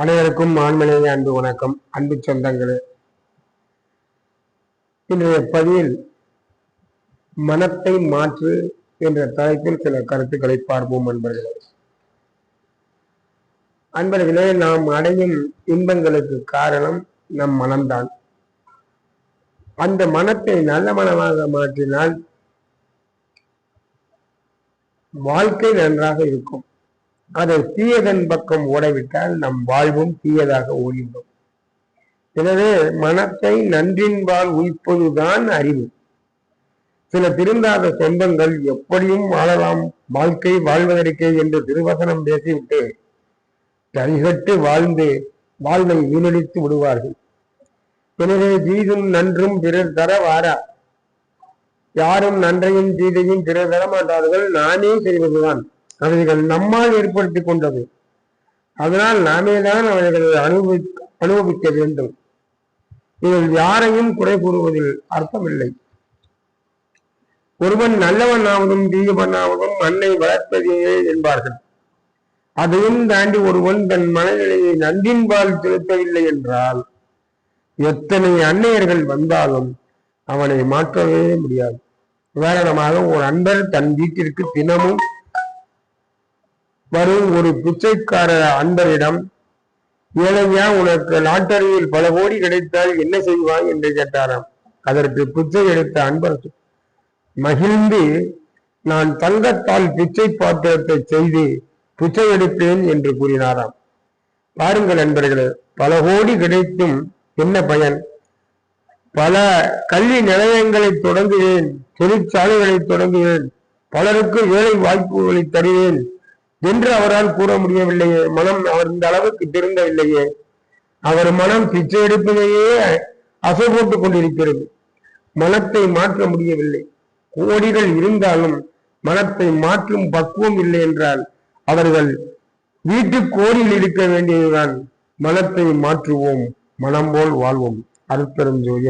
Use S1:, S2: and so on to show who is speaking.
S1: அனைவருக்கும் ஆண்மனைய அன்பு வணக்கம். அன்பு சொந்தங்களே இன்றைய பதிவில் மனத்தை மாற்று என்ற தலைப்பில் சில கருத்துக்களை பார்ப்போம் அன்பர்களே. அன்பர்களே நாம் அடையும் இன்பங்களுக்கு காரணம் நம் மனம்தான். அந்த மனத்தை நல்ல மனமாக மாற்றினால் வாழ்க்கை நன்றாக இருக்கும். அதை தீயதன் பக்கம் ஓடவிட்டால் நம் வாழ்வும் தீயதாக ஓடிவிடும். எனவே மனத்தை நன்றின்பால் உயிப்பதுதான் அறிவு. சில திருந்தாத சொந்தங்கள் எப்படியும் வாழலாம். வாழ்க்கை வாழ்வதற்கே என்று திருவசனம் பேசிவிட்டு கைகட்டு வாழ்ந்து வாழ்வை வீணடித்து விடுவார்கள். எனவே தீதும் நன்றும் பிறர் தர வாரா. யாரும் நன்றையும் தீதையும் பிறர் தர மாட்டார்கள். நானே செய்வதுதான். அவைகள் நம்மால் ஏற்படுத்தி கொண்டது. அதனால் நாமே தான் அவைகளை அனுபவி அனுபவிக்க வேண்டும். இதில் யாரையும் குறை கூறுவதில் அர்த்தமில்லை. ஒருவன் நல்லவன் ஆவதும் தீயவன் ஆவதும் மண்ணை வளர்ப்பதே என்பார்கள். அதையும் தாண்டி ஒருவன் தன் மனநிலையை நன்றின்பால் செலுத்தவில்லை என்றால் எத்தனை அன்னையர்கள் வந்தாலும் அவனை மாற்றவே முடியாது. உதாரணமாக ஒரு அன்பர் தன் வீட்டிற்கு தினமும் வரும் ஒரு பிச்சைக்கார அன்பரிடம் ஏழையா உனக்கு லாட்டரியில் பல கோடி கிடைத்தால் என்ன செய்வாய்? என்று கேட்டாராம். அதற்கு பிச்சை எடுத்த அன்பர் மகிழ்ந்து நான் தங்கத்தால் பிச்சை பாத்திரத்தை செய்து பிச்சை எடுப்பேன் என்று கூறினாராம். பாருங்கள் நண்பர்களே பல கோடி கிடைத்தும் என்ன பயன்? பல கல்வி நிலையங்களை தொடங்குவேன் தொழிற்சாலைகளை தொடங்குவேன் பலருக்கு வேலை வாய்ப்புகளை தருவேன் என்று அவரால் கூற முடியவில்லையே. மனம் அவர் இந்த அளவுக்கு திருந்தவில்லையே. அவர் மனம் பிச்சை எடுப்பதையே அசை போட்டுக் கொண்டிருக்கிறது. மனத்தை மாற்ற முடியவில்லை. கோடிகள் இருந்தாலும் மனத்தை மாற்றும் பக்குவம் இல்லை என்றால் அவர்கள் வீட்டு கோடியில் இருக்க வேண்டியதுதான். மனத்தை மாற்றுவோம். மனம் போல் வாழ்வோம். அருட்பெரும் ஜோதி.